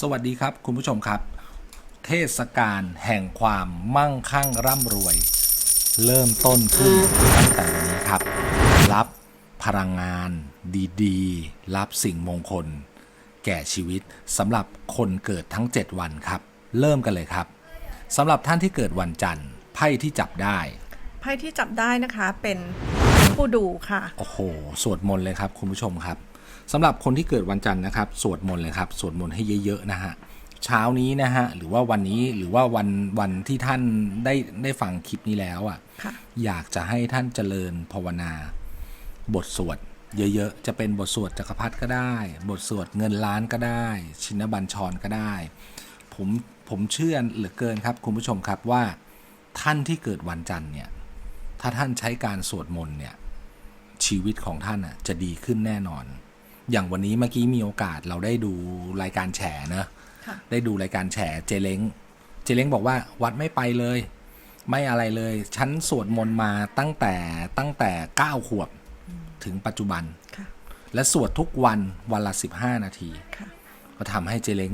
สวัสดีครับคุณผู้ชมครับ เทศกาลแห่งความมั่งคั่งร่ำรวย เริ่มต้นขึ้นตั้งแต่วันนี้ครับ รับพลังงานดีๆ รับสิ่งมงคล แก่ชีวิตสำหรับคนเกิดทั้ง 7 วันครับ เริ่มกันเลยครับสำหรับท่านที่เกิดวันจันทร์ไพ่ที่จับได้ ไพ่ที่จับได้นะคะเป็นผู้ดูค่ะ โอ้โห สวดมนต์เลยครับคุณผู้ชมครับ สำหรับคนที่เกิดวันจันทร์นะครับ สวดมนต์เลยครับ สวดมนต์ให้เยอะๆนะฮะ เช้านี้นะฮะ หรือว่าวันนี้ หรือว่าวันวันที่ท่านได้ได้ฟังคลิปนี้แล้วอะค่ะ อยากจะให้ท่านเจริญภาวนา บทสวดเยอะๆ จะเป็นบทสวดจักรพรรดิก็ได้ บทสวดเงินล้านก็ได้ ชินบัญชรก็ได้ ผมผมเชื่อเหลือเกินครับ คุณผู้ชมครับว่าท่านที่เกิดวันจันทร์เนี่ย ถ้าท่านใช้การสวดมนต์เนี่ย ชีวิตของท่านอะจะดีขึ้นแน่นอน อย่างวันนี้เมื่อกี้มีโอกาสเราได้ดูรายการแฉเนอะค่ะได้ดูรายการแฉเจเล้งเจเล้งบอกว่าวัดไม่ไปเลย ไม่อะไรเลยฉันสวดมนต์มาตั้งแต่ตั้งแต่เก้าขวบถึงปัจจุบันค่ะและสวดทุกวันวันละสิบห้านาทีค่ะก็ทำให้เจเล้ง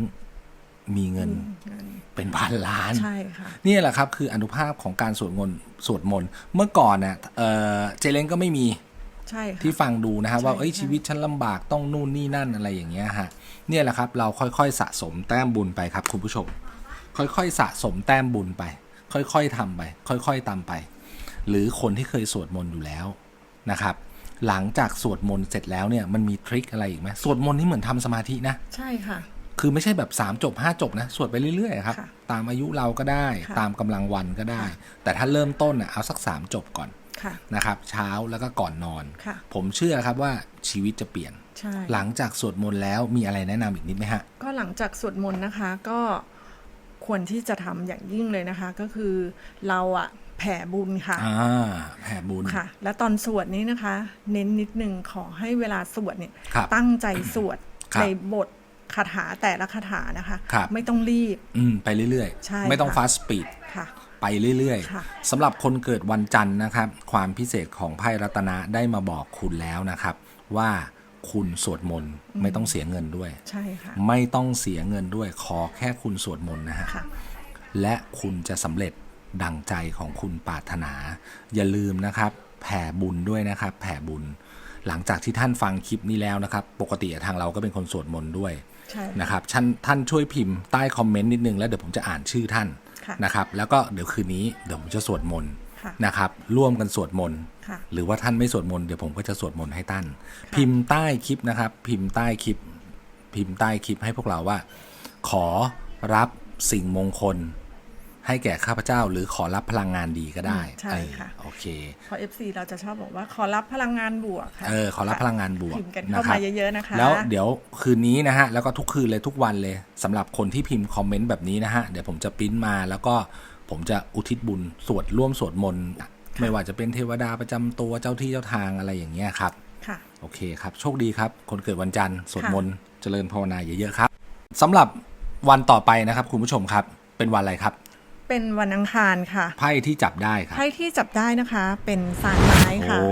มีเงินเงินเป็นพันล้านใช่ค่ะนี่แหละครับคืออนุภาพของการสวดมนต์สวดมนต์เมื่อก่อนเนี่ยเอ่อเจเล้งก็ไม่มีใช่ค่ะ ที่ฟังดูนะฮะว่าใช่เอ้ยใช่ชีวิตฉันลำบากต้องนู่นนี่นั่นอะไรอย่างเงี้ยฮะเนี่ยแหละครับเราค่อยๆสะสมแต้มบุญไปครับคุณผู้ชม ค่อยๆสะสมแต้มบุญไป ค่อยๆทำไป ค่อยๆตามไป หรือคนที่เคยสวดมนต์อยู่แล้วนะครับหลังจากสวดมนต์เสร็จแล้วเนี่ยมันมีทริคอะไรอีกไหมสวดมนต์นี่เหมือนทำสมาธินะ ใช่ค่ะ คือไม่ใช่แบบ 3 จบ 5 จบนะ สวดไปเรื่อยๆครับค่ะตามอายุเราก็ได้ค่ะตามกำลังวันก็ได้ค่ะแต่ถ้าเริ่มต้นน่ะเอาสัก 3 จบก่อนค่ะ นะครับ เช้าแล้วก็ก่อนนอนค่ะผมเชื่อครับว่าชีวิตจะเปลี่ยนใช่หลังจากสวดมนต์แล้วมีอะไรแนะนำอีกนิดไหมฮะ ก็หลังจากสวดมนต์นะคะก็ควรที่จะทำอย่างยิ่งเลยนะคะ ก็คือเราอะแผ่บุญค่ะอ่าแผ่บุญค่ะ และตอนสวดนี้นะคะ เน้นนิดนึงขอให้เวลาสวดเนี่ยครับตั้งใจสวดครับในบทคาถาแต่ละคาถานะคะครับไม่ต้องรีบ อืมไปเรื่อยใช่ไม่ต้องค่ะฟาสต์ปีดค่ะ ไปเรื่อยค่ะๆสำหรับคนเกิดวันจันทร์นะครับ ความพิเศษของไพ่รัตนะได้มาบอกคุณแล้วนะครับ ว่าคุณสวดมนต์ไม่ต้องเสียเงินด้วย ใช่ค่ะ ไม่ต้องเสียเงินด้วย ขอแค่คุณสวดมนต์นะฮะค่ะและคุณจะสำเร็จดังใจของคุณปรารถนา อย่าลืมนะครับ แผ่บุญด้วยนะครับ แผ่บุญ หลังจากที่ท่านฟังคลิปนี้แล้วนะครับ ปกติทางเราก็เป็นคนสวดมนต์ด้วยใช่นะครับท่านท่านช่วยพิมพ์ใต้คอมเมนต์นิดนึงแล้วเดี๋ยวผมจะอ่านชื่อท่านค่ะ นะครับ แล้วก็เดี๋ยวคืนนี้เดี๋ยวผมจะสวดมนต์ค่ะนะครับร่วมกันสวดมนต์ค่ะหรือว่าท่านไม่สวดมนต์เดี๋ยวผมก็จะสวดมนต์ให้ท่าน พิมพ์ใต้คลิปนะครับ พิมพ์ใต้คลิป พิมพ์ใต้คลิปให้พวกเราว่า ขอรับสิ่งมงคล ให้แก่ข้าพเจ้า หรือขอรับพลังงานดีก็ได้อืมใช่เออค่ะโอเคเพราะ FC เราจะชอบบอกว่าขอรับพลังงานบวกค่ะเออขอรับพลังงานบวกพิมพ์กันนะเข้าครัมาบเยอะๆนะคะ แล้วเดี๋ยวคืนนี้นะฮะแล้วก็ทุกคืนเลยทุกวันเลยสำหรับคนที่พิมพ์คอมเมนต์แบบนี้นะฮะเดี๋ยวผมจะปริ้นมาแล้วก็ผมจะอุทิศบุญสวดร่วมสวดมนต์ไม่ว่าจะเป็นเทวดาประจำตัวเจ้าที่เจ้าทางอะไรอย่างเงี้ยครับค่ะโอเคครับ โชคดีครับ คนเกิดวันจันทร์สวดค่ะมนต์เจริญภาวนาเยอะๆครับสำหรับวันต่อไปนะครับ คุณผู้ชมครับ เป็นวันอะไรครับ เป็นวันอังคารค่ะไพ่ที่จับได้ครับไพ่ที่จับได้นะคะ เป็นสารไม้ค่ะ โอ้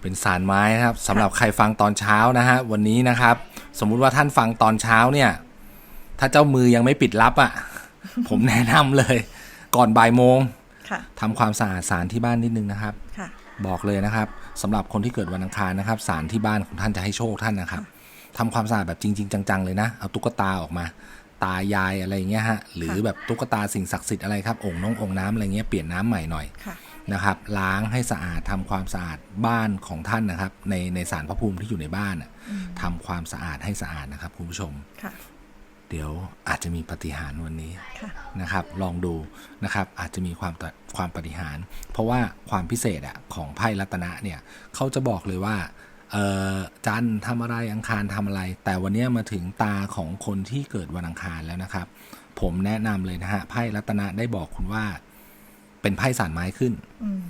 เป็นสารไม้นะครับสำหรับใครฟังตอนเช้านะฮะวันนี้นะครับ สมมุติว่าท่านฟังตอนเช้าเนี่ย ถ้าเจ้ามือยังไม่ปิดรับอะ่ะ ผมแนะนำเลย ก่อนบ่ายโมงค่ะทำความสะอาดสารที่บ้านนิดนึงนะครับค่ะบอกเลยนะครับสำหรับคนที่เกิดวันอังคารนะครับสารที่บ้านของท่านจะให้โชคท่านนะครับทำความสะอาดแบบจริง ๆ จังๆเลยนะ เอาตุ๊กตาออกมา ตายายอะไรอย่างเงี้ยฮะหรือแบบตุ๊กตาสิ่งศักดิ์สิทธิ์อะไรครับองค์น้ององค์น้ำอะไรเงี้ยเปลี่ยนน้ำใหม่หน่อยค่ะนะครับล้างให้สะอาดทำความสะอาดบ้านของท่านนะครับ ในในสารพระภูมิที่อยู่ในบ้านน่ะทำความสะอาดให้สะอาดนะครับคุณผู้ชมค่ะเดี๋ยวอาจจะมีปาฏิหารย์วันนี้ค่ะนะครับ ลองดูนะครับ อาจจะมีความตะความปฏิหารย์เพราะว่าความพิเศษอะของไพ่รัตนะเนี่ยเขาจะบอกเลยว่าเอ่อ จันทร์ทำอะไรอังคารทำอะไร แต่วันเนี้ยมาถึงตาของคนที่เกิดวันอังคารแล้วนะครับ ผมแนะนำเลยนะฮะไพ่รัตนะได้บอกคุณว่า เป็นไพ่สารไม้ขึ้นอืม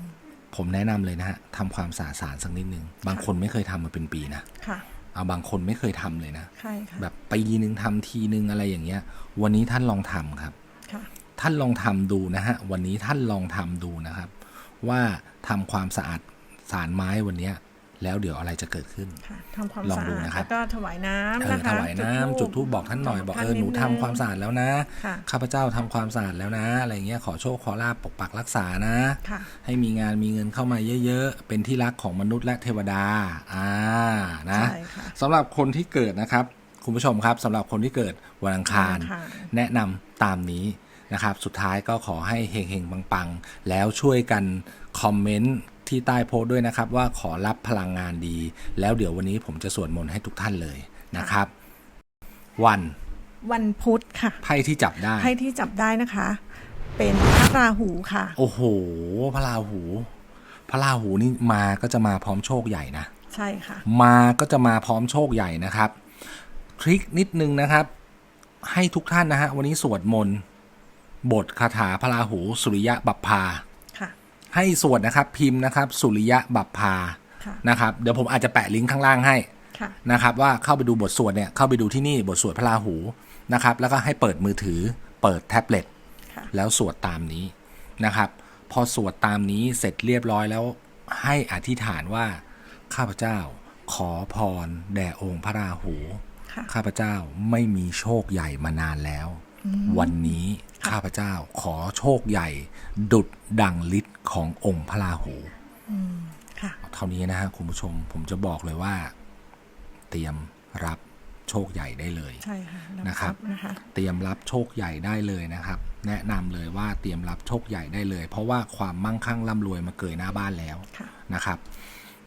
ผมแนะนำเลยนะฮะทำความสะอาดสารสักนิดนึง บางคนไม่เคยทำมาเป็นปีนะค่ะเอาบางคนไม่เคยทำเลยนะใช่ค่ะแบบปีนึงทำทีนึงอะไรอย่างเงี้ย วันนี้ท่านลองทำครับค่ะท่านลองทำดูนะฮะวันนี้ท่านลองทำดูนะครับ ว่าทำความสะอาดสารไม้วันเนี้ย แล้วเดี๋ยวอะไรจะเกิดขึ้นค่ะทำความลองสะดูอาดนะครับแล้วก็ถวายน้ำเออนะคะถวายน้ำจุดธูปบอกท่านหน่อยบอกเออหนูทำความสะอาดแล้วนะค่ะข้าพเจ้าทำความสะอาดแล้วนะ อะไรเงี้ยขอโชคขอลาบปกปักรักษานะค่ะให้มีงานมีเงินเข้ามาเยอะๆ เป็นที่รักของมนุษย์และเทวดาอ่านะใช่ค่ะสำหรับคนที่เกิดนะครับ คุณผู้ชมครับสำหรับคนที่เกิดวันอังคารวันอังคารแนะนำตามนี้นะครับ สุดท้ายก็ขอให้เฮงๆปังๆ แล้วช่วยกันคอมเมนต์ ที่ใต้โพสต์ด้วยนะครับ ว่าขอรับพลังงานดี แล้วเดี๋ยววันนี้ผมจะสวดมนต์ให้ทุกท่านเลยนะครับ วันวันพุธค่ะไพ่ที่จับได้ไพ่ที่จับได้นะคะ เป็นพระราหูค่ะ โอ้โห พระราหู พระราหูนี่มาก็จะมาพร้อมโชคใหญ่นะใช่ค่ะ มาก็จะมาพร้อมโชคใหญ่นะครับทริคนิดนึงนะครับ ให้ทุกท่านนะฮะวันนี้สวดมนต์บทคาถาพระราหูสุริยะบัพพาค่ะ ให้สวดนะครับ พิมพ์นะครับ สุริยะบัพพาค่ะนะครับ เดี๋ยวผมอาจจะแปะลิงก์ข้างล่างให้ค่ะนะครับ ว่าเข้าไปดูบทสวดเนี่ยเข้าไปดูที่นี่บทสวดพระราหูนะครับ แล้วก็ให้เปิดมือถือ เปิดแท็บเล็ตค่ะแล้วสวดตามนี้นะครับ พอสวดตามนี้เสร็จเรียบร้อยแล้วให้อธิษฐานว่าข้าพเจ้าขอพรแด่องค์พระราหูค่ะข้าพเจ้าไม่มีโชคใหญ่มานานแล้ว วันนี้ ข้าพเจ้าขอโชคใหญ่ ดุดดังฤทธิ์ขององค์พระราหูค่ะเท่านี้นะฮะคุณผู้ชมผมจะบอกเลยว่า เตรียมรับโชคใหญ่ได้เลยใช่ค่ะแล้วนะครับนะคะเตรียมรับโชคใหญ่ได้เลยนะครับ แนะนำเลยว่าเตรียมรับโชคใหญ่ได้เลย เพราะว่าความมั่งคั่งร่ำรวยมาเกยหน้าบ้านแล้วค่ะนะครับ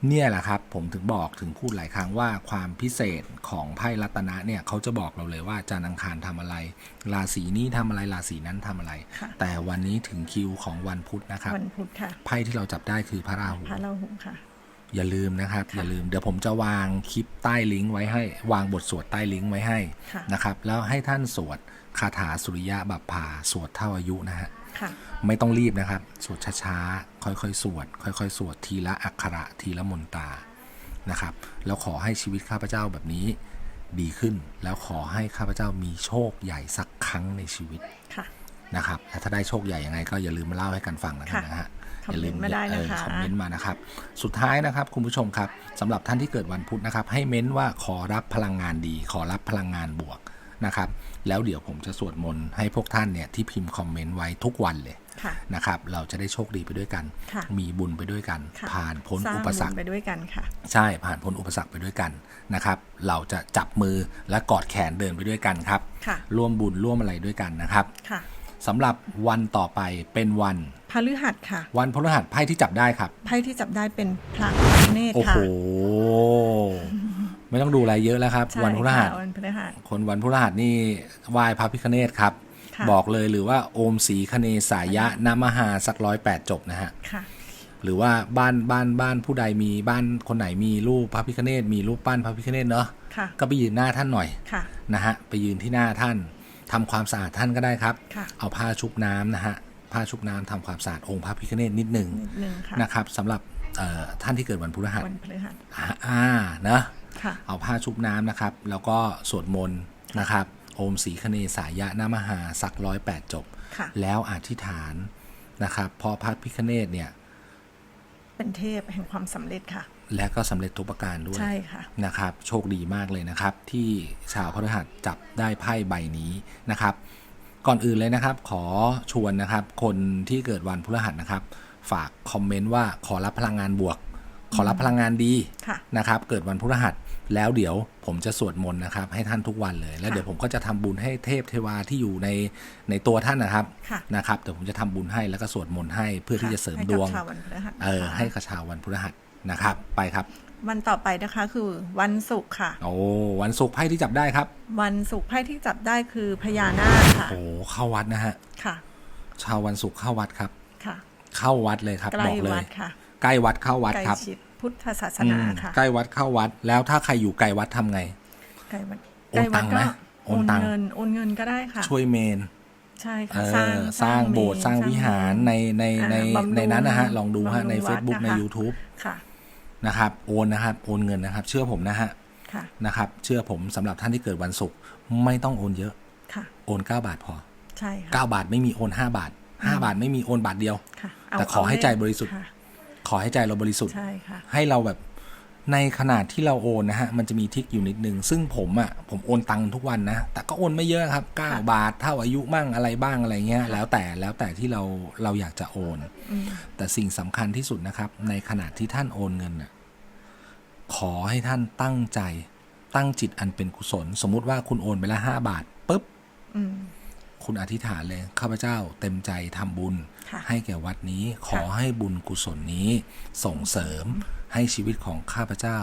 เนี่ยแหละครับผมถึงบอกถึงพูดหลายครั้งว่าความพิเศษของไพ่รัตนะเนี่ยเขาจะบอกเราเลยว่าจันทร์อังคารทำอะไร ราศีนี้ทำอะไรราศีนั้นทำอะไรค่ะแต่วันนี้ถึงคิวของวันพุธนะครับวันพุธค่ะไพ่ที่เราจับได้คือพระราหูพระราหูค่ะอย่าลืมนะครับค่ะอย่าลืมเดี๋ยวผมจะวางคลิปใต้ลิงก์ไว้ให้ วางบทสวดใต้ลิงก์ไว้ให้ค่ะนะครับแล้วให้ท่านสวดคาถาสุริยะบัพพาสวดเท่าอายุนะฮะค่ะ ไม่ต้องรีบนะครับ สวดช้าๆ ค่อยๆ สวด ค่อยๆ สวดทีละอักขระทีละมนตรานะครับแล้วขอให้ชีวิตข้าพเจ้าแบบนี้ดีขึ้น แล้วขอให้ข้าพเจ้ามีโชคใหญ่สักครั้งในชีวิตค่ะนะครับและถ้าได้โชคใหญ่ยังไงก็อย่าลืมมาเล่าให้กันฟังแล้วกันค่ะนะฮะคอมอย่าเมลืนต์มาได้นะคะเออคอมเมนต์มานะครับ สุดท้ายนะครับคุณผู้ชมครับสำหรับท่านที่เกิดวันพุธนะครับ ให้เม้นว่าขอรับพลังงานดี ขอรับพลังงานบวก นะครับ แล้วเดี๋ยวผมจะสวดมนต์ให้พวกท่านเนี่ยที่พิมพ์คอมเมนต์ไว้ทุกวันเลยค่ะนะครับ เราจะได้โชคดีไปด้วยกันค่ะมีบุญไปด้วยกันค่ะผ่านพ้นสร้างอุปสรรบุคญไปด้วยกันค่ะ ใช่ผ่านพ้นอุปสรรคไปด้วยกันนะครับ เราจะจับมือและกอดแขนเดินไปด้วยกันครับค่ะร่วมบุญร่วมอะไรด้วยกันนะครับค่ะสำหรับวันต่อไปเป็นวันพฤหัสค่ะ วันพฤหัสไพ่ที่จับได้ครับไพ่ที่จับได้เป็นพระพิฆเนศโอ้ค่ะโหไม่ต้องดูอะไรเยอะแล้วครับใช่วันพฤหัส ค่ะวันพฤหัสคนวันพฤหัสนี่ไหว้พระพิฆเนศครับค่ะบอกเลยหรือว่าโอมสีคเนสายะนมหาสักร้อยแปดจบนะฮะค่ะหรือว่าบ้านบ้านบ้านผู้ใดมีบ้านคนไหนมีรูปพระพิฆเนศมีรูปปั้นพระพิฆเนศเนาะค่ะก็ไปยืนหน้าท่านหน่อยค่ะนะฮะไปยืนที่หน้าท่านทำความสะอาดท่านก็ได้ครับค่ะเอาผ้าชุบน้ำนะฮะผ้าชุบน้ำทำความสะอาดองค์พระพิฆเนศนิดหนึ่งนิดนึงค่ะนะครับสำหรับเอ่อ ท่านที่เกิดวันพฤหัสวันพฤหัสอ่าอ่านะค่ะเอาผ้าชุบน้ำนะครับ แล้วก็สวดมนต์นะครับโอมสีคเนสายะนามหาสักร้อยแปดจบค่ะแล้วอธิษฐานนะครับเพอพระพิฆเนศเนี่ย เป็นเทพแห่งความสำเร็จค่ะ และก็สำเร็จทุกประการด้วยใช่ค่ะนะครับ โชคดีมากเลยนะครับ ที่ชาวพฤหัสจับได้ไพ่ใบนี้นะครับ ก่อนอื่นเลยนะครับ ขอชวนนะครับ คนที่เกิดวันพฤหัสนะครับ ฝากคอมเมนต์ว่าขอรับพลังงานบวก ขอรับพลังงานดีค่ะนะครับ เกิดวันพฤหัสแล้วเดี๋ยวผมจะสวดมนต์นะครับ ให้ท่านทุกวันเลย แล้วค่ะเดี๋ยวผมก็จะทำบุญให้เทพเทวาที่อยู่ในในตัวท่านนะครับค่ะนะครับเดี๋ยวผมจะทำบุญให้แล้วก็สวดมนต์ให้เพื่อที่จะเสริมให้ดกับวงชาววันพฤหัสเออนะคะให้กับชาววันพฤหัสนะครับ ไปครับ วันต่อไปนะคะคือวันศุกร์ค่ะ โอ้วันศุกร์ไพ่ที่จับได้ครับ วันศุกร์ไพ่ที่จับได้คือพญานาคค่ะโอ้เข้าวัดนะฮะค่ะ ชาววันศุกร์เข้าวัดครับค่ะ เข้าวัดเลยครับใกล้บอกเลวัยดค่ะใกล้วัดเข้าวัดใกล้ครับชิดพุทธศาสอืนามค่ะใกล้วัดเข้าวัด แล้วถ้าใครอยู่ไกลวัดทำไงใกล้วัดโอนใกล้วัดตังค์ก็นะโอโอนนตังค์เงินโอนเงินก็ได้ค่ะ ช่วยเมนใช่เอค่ะอสร้างสร้างโบสถ์สร้างวิหารในในในอ่าบำรุงในนั้นนะฮะลองดูฮะบำรุงในวัด Facebook ในนะคะ YouTube ค่ะนะครับโอนนะครับโอนเงินนะครับ เชื่อผมนะฮะค่ะนะครับ เชื่อผมสำหรับท่านที่เกิดวันศุกร์ไม่ต้องโอนเยอะค่ะ โอน 9 บาทพอ ใช่ค่ะ9บาทไม่มีโอน 5 บาท 5 บาทไม่มีโอนบาทเดียวค่ะ แต่ขอให้ใจบริสุทธิ์ค่ะขอให้ใจเราบริสุทธิ์ใช่ค่ะให้เราแบบในขนาดที่เราโอนนะฮะ มันจะมีทริกอยู่นิดนึง ซึ่งผมอะ่ะ ผมโอนตังค์ทุกวันนะ แต่ก็โอนไม่เยอะครับ 9 บาท เท่าอายุมั่งอะไรบ้างอะไรเงี้ย แล้วแต่แล้วแต่ที่เราเราอยากจะโอนอืมแต่สิ่งสำคัญที่สุดนะครับ ในขณะที่ท่านโอนเงินน่ะ ขอให้ท่านตั้งใจ ตั้งจิตอันเป็นกุศล สมมุติว่าคุณโอนไปละห้าบาทปุ๊บอืม คุณอธิษฐานเลยข้าพเจ้าเต็มใจทำบุญค่ะให้แก่วัดนี้ขอให้บุญกุศลนี้ส่งเสริมให้ชีวิตของข้าพเจ้า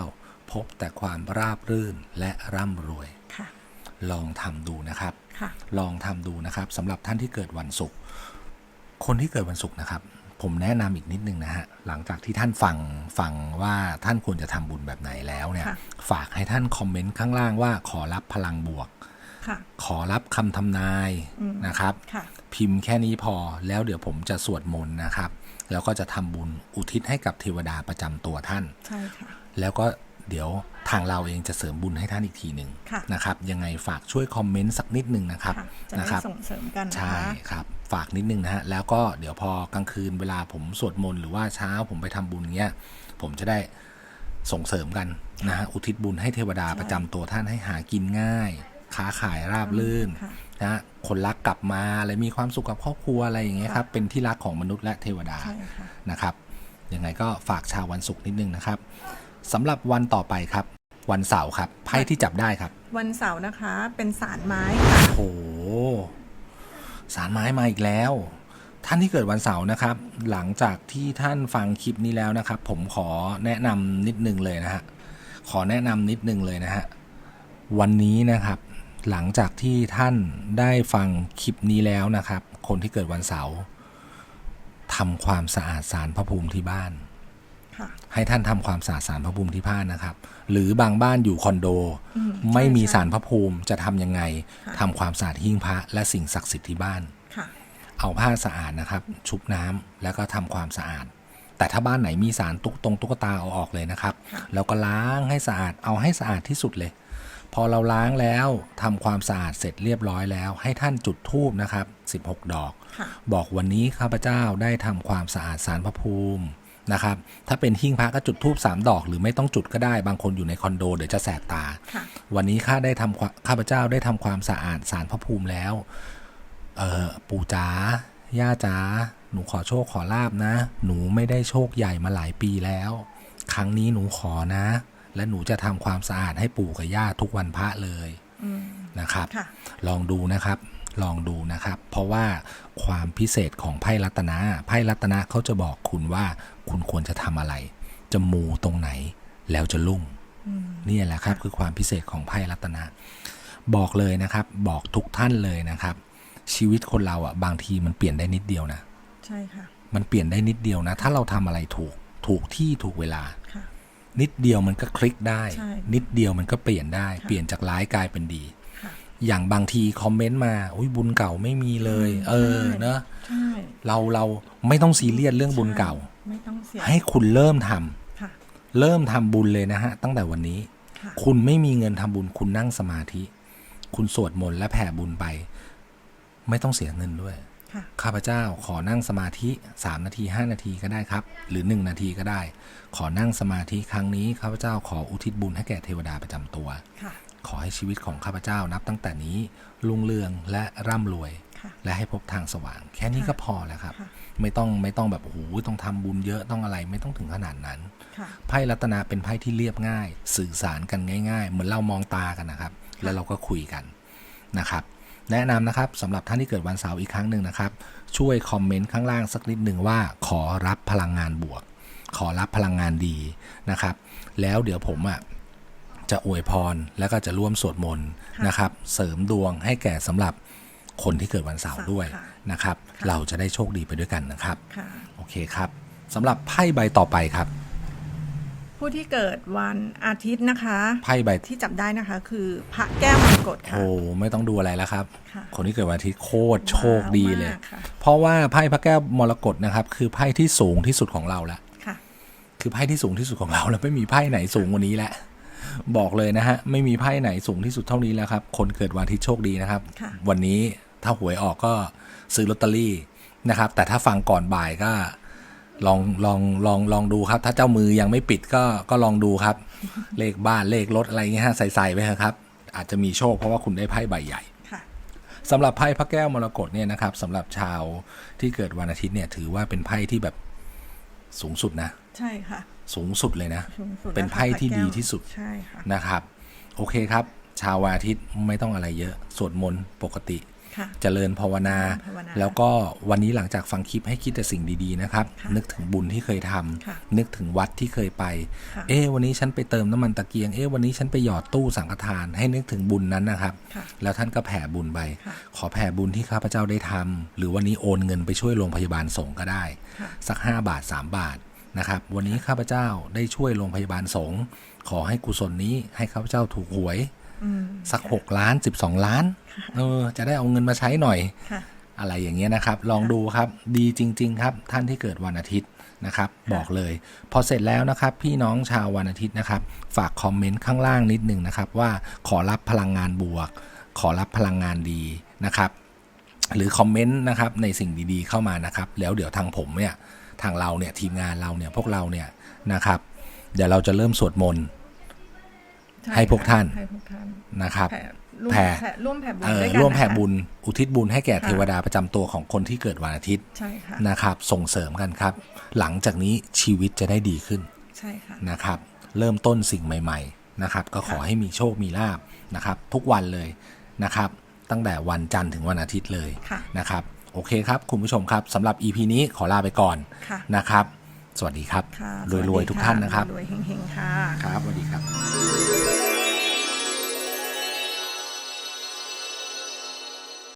พบแต่ความราบรื่นและร่ำรวยค่ะลองทำดูนะครับค่ะลองทำดูนะครับสำหรับท่านที่เกิดวันศุกร์คนที่เกิดวันศุกร์นะครับ ผมแนะนำอีกนิดนึงนะฮะหลังจากที่ท่านฟังฟังว่าท่านควรจะทำบุญแบบไหนแล้วเนี่ยค่ะฝากให้ท่านคอมเมนต์ข้างล่างว่าขอรับพลังบวกค่ะ ขอรับคำทำนายอืมนะครับค่ะพิมพ์แค่นี้พอแล้วเดี๋ยวผมจะสวดมนต์นะครับ แล้วก็จะทำบุญอุทิศให้กับเทวดาประจำตัวท่านใช่ค่ะแล้วก็เดี๋ยวทางเราเองจะเสริมบุญให้ท่านอีกทีหนึ่งค่ะนะครับ ยังไงฝากช่วยคอมเมนต์สักนิดหนึ่งนะครับค่ะจะนะได้ครับส่งเสริมกันนะใช่คะครับ ฝากนิดนึงนะฮะแล้วก็เดี๋ยวพอกลางคืนเวลาผมสวดมนต์หรือว่าเช้าผมไปทำบุญเงี้ยผมจะได้ส่งเสริมกันนะฮะอุทิศบุญให้เทวดาใช่ประจำตัวท่านให้หากินง่าย ค้าขายราบรื่นค่ะนะฮะคนรักกลับมาอะไรมีความสุขกับครอบครัวอะไรอย่างเงี้ยครับค่ะเป็นที่รักของมนุษย์และเทวดาใช่ค่ะนะครับยังไงก็ฝากชาววันศุกร์นิดนึงนะครับสำหรับวันต่อไปครับ วันเสาร์ครับไพ่ที่จับได้ครับ วันเสาร์นะคะ เป็นสารไม้ค่ะโอ้โหสารไม้มาอีกแล้ว ท่านที่เกิดวันเสาร์นะครับ หลังจากที่ท่านฟังคลิปนี้แล้วนะครับ ผมขอแนะนำนิดนึงเลยนะฮะขอแนะนำนิดนึงเลยนะฮะวันนี้นะครับ หลังจากที่ท่านได้ฟังคลิปนี้แล้วนะครับ คนที่เกิดวันเสาร์ทำความสะอาดสารพระภูมิที่บ้านค่ะให้ท่านทำความสะอาดสารพระภูมิที่บ้านนะครับ หรือบางบ้านอยู่คอนโดอืมไม่มีใช่สารพระภูมิจะทำยังไงค่ะทำความสะอาดหิ้งพระและสิ่งศักดิ์สิทธิ์ที่บ้านค่ะเอาผ้าสะอาดนะครับ ชุบน้ำแล้วก็ทำความสะอาด แต่ถ้าบ้านไหนมีสารตุ๊กตรงตุ๊กตาเอาออกเลยนะครับค่ะแล้วก็ล้างให้สะอาดเอาให้สะอาดที่สุดเลย พอเราล้างแล้วทำความสะอาดเสร็จเรียบร้อยแล้ว ให้ท่านจุดธูปนะครับ 16 ดอกค่ะบอกวันนี้ข้าพเจ้าได้ทำความสะอาดสารพระภูมินะครับ ถ้าเป็นหิ้งพระก็จุดธูปสามดอก หรือไม่ต้องจุดก็ได้ บางคนอยู่ในคอนโดเดี๋ยวจะแสบตาค่ะวันนี้ข้าได้ทำความข้าพเจ้าได้ทำความสะอาดสารพระภูมิแล้วเออปู่จ๋าย่าจ๋าหนูขอโชคขอลาบนะ หนูไม่ได้โชคใหญ่มาหลายปีแล้ว ครั้งนี้หนูขอนะ และหนูจะทำความสะอาดให้ปู่กับย่าทุกวันพระเลยอืมนะครับค่ะลองดูนะครับ ลองดูนะครับ เพราะว่าความพิเศษของไพ่รัตนาไพ่รัตนาเขาจะบอกคุณว่าคุณควรจะทำอะไร จะมูตรงไหน แล้วจะลุ่งอืมนี่แหละครับ คือความพิเศษของไพ่รัตนาบอกเลยนะครับ บอกทุกท่านเลยนะครับ ชีวิตคนเราอะบางทีมันเปลี่ยนได้นิดเดียวนะ ใช่ค่ะ มันเปลี่ยนได้นิดเดียวนะ ถ้าเราทำอะไรถูก ถูกที่ถูกเวลาค่ะ นิดเดียวมันก็คลิกได้ใช่นิดเดียวมันก็เปลี่ยนได้ค่ะเปลี่ยนจากร้ายกลายเป็นดีค่ะอย่างบางทีคอมเมนต์มาอุ้ยบุญเก่าไม่มีเลยอืมเออใช่เนอะใช่เราเราไม่ต้องซีเรียสเรื่องบุญเก่าไม่ต้องเสียให้คุณเริ่มทำค่ะเริ่มทำบุญเลยนะฮะ ตั้งแต่วันนี้ค่ะคุณไม่มีเงินทำบุญคุณนั่งสมาธิ คุณสวดมนต์และแผ่บุญไป ไม่ต้องเสียเงินด้วยค่ะ ข้าพเจ้าขอนั่งสมาธิสามนาทีห้านาทีก็ได้ครับ หรือหนึ่งนาทีก็ได้ ขอนั่งสมาธิครั้งนี้ข้าพเจ้าขออุทิศบุญให้แก่เทวดาประจำตัวค่ะขอให้ชีวิตของข้าพเจ้านับตั้งแต่นี้รุ่งเรืองและร่ำรวยค่ะและให้พบทางสว่าง แค่นี้ค่ะก็พอแล้วครับค่ะไม่ต้องไม่ต้องแบบโอ้โหต้องทำบุญเยอะต้องอะไรไม่ต้องถึงขนาดนั้นค่ะไพ่รัตนาเป็นไพ่ที่เรียบง่าย สื่อสารกันง่าย ๆ เหมือนเรามองตากันนะครับ แล้วเราก็คุยกันนะครับ แนะนำนะครับสำหรับท่านที่เกิดวันเสาร์อีกครั้งหนึ่งนะครับ ช่วยคอมเมนต์ข้างล่างสักนิดหนึ่งว่าขอรับพลังงานบวก ขอรับพลังงานดีนะครับ แล้วเดี๋ยวผมอะจะอวยพรแล้วก็จะร่วมสวดมนต์ค่ะนะครับ เสริมดวงให้แก่สำหรับคนที่เกิดวันเสาร์ด้วยค่ะนะครับค่ะเราจะได้โชคดีไปด้วยกันนะครับค่ะโอเคครับสำหรับไพ่ใบต่อไปครับ ผู้ที่เกิดวันอาทิตย์นะคะ ไพ่ใบที่จับได้นะคะ คือพระแก้วมรกตค่ะ โอ้ไม่ต้องดูอะไรแล้วครับ ค่ะคนที่เกิดวันอาทิตย์โคตรโชคดีเลย ว้าวมากค่ะ เพราะว่าไพ่พระแก้วมรกตนะครับ คือไพ่ที่สูงที่สุดของเราละ ค่ะ คือไพ่ที่สูงที่สุดของเราแล้วไม่มีไพ่ไหนสูงกว่านี้แล้วบอกเลยนะฮะ ไม่มีไพ่ไหนสูงที่สุดเท่านี้แล้วครับ คนเกิดวันอาทิตย์โชคดีนะครับ ค่ะ วันนี้ถ้าหวยออกก็ซื้อลอตเตอรี่นะครับ แต่ถ้าฟังก่อนบ่ายก็ ลองลองลองลองดูครับ ถ้าเจ้ามือยังไม่ปิดก็ก็ลองดูครับ เลขบ้านเลขรถอะไรเงี้ยฮะใส่ๆไปเถอะครับ อาจจะมีโชคเพราะว่าคุณได้ไพ่ใบใหญ่ค่ะสำหรับไพ่พระแก้วมรกตเนี่ยนะครับสำหรับชาวที่เกิดวันอาทิตย์เนี่ย ถือว่าเป็นไพ่ที่แบบสูงสุดนะ ใช่ค่ะ สูงสุดเลยนะสูงสุดเป็นไพ่ที่ดีที่สุดใช่ค่ะนะครับ โอเคครับ ชาววันอาทิตย์ไม่ต้องอะไรเยอะสวดมนต์ปกติค่ะ เจริญภาวนาภาวนา แล้วก็วันนี้หลังจากฟังคลิปให้คิดแต่สิ่งดีๆนะครับค่ะนึกถึงบุญที่เคยทำค่ะนึกถึงวัดที่เคยไปค่ะเอ๊ะวันนี้ฉันไปเติมน้ำมันตะเกียง เอ๊ะวันนี้ฉันไปหยอดตู้สังฆทาน ให้นึกถึงบุญนั้นนะครับค่ะแล้วท่านก็แผ่บุญไปค่ะขอแผ่บุญที่ข้าพเจ้าได้ทำหรือวันนี้โอนเงินไปช่วยโรงพยาบาลสงฆ์ก็ได้ค่ะสัก 5 บาท 3 บาทนะครับวันนี้ข้าพเจ้าได้ช่วยโรงพยาบาลสงฆ์ขอให้กุศลนี้ให้ข้าพเจ้าถูกหวยอืมสัก 6 ล้าน 12 ล้าน เออจะได้เอาเงินมาใช้หน่อยค่ะอะไรอย่างเงี้ยนะครับ ลองดูครับดีจริง ๆ ครับ ท่านที่เกิดวันอาทิตย์นะครับ บอกเลย พอเสร็จแล้วนะครับ พี่น้องชาววันอาทิตย์นะครับ ฝากคอมเมนต์ข้างล่างนิดหนึ่งนะครับ ว่าขอรับพลังงานบวก ขอรับพลังงานดีนะครับ หรือคอมเมนต์นะครับในสิ่งดีๆเข้ามานะครับ แล้วเดี๋ยวทางผมเนี่ยทางเราเนี่ยทีมงานเราเนี่ยพวกเราเนี่ยนะครับ เดี๋ยวเราจะเริ่มสวดมนต์ช่ ให้พวกท่านให้พวกท่านนะครับแผ่ร่วมแผ่แผ่ร่วมแผ่บุญเอ่อด้วยกันร่วมแผ่นะคะบุญ อุทิศบุญให้แก่ค่ะเทวดาประจำตัวของคนที่เกิดวันอาทิตย์ใช่ค่ะนะครับ ส่งเสริมกันครับ หลังจากนี้ชีวิตจะได้ดีขึ้นใช่ค่ะนะครับ เริ่มต้นสิ่งใหม่ ๆนะครับ ก็ขอค่ะให้มีโชคมีลาบนะครับ ทุกวันเลยนะครับ ตั้งแต่วันจันทร์ถึงวันอาทิตย์เลยค่ะนะครับ โอเคครับ คุณผู้ชมครับสำหรับ EP นี้ขอลาไปก่อนค่ะนะครับ สวัสดีครับค่ะรวยๆทุกท่านนะครับรวยๆเฮงๆค่ะครับสวัสดีครับ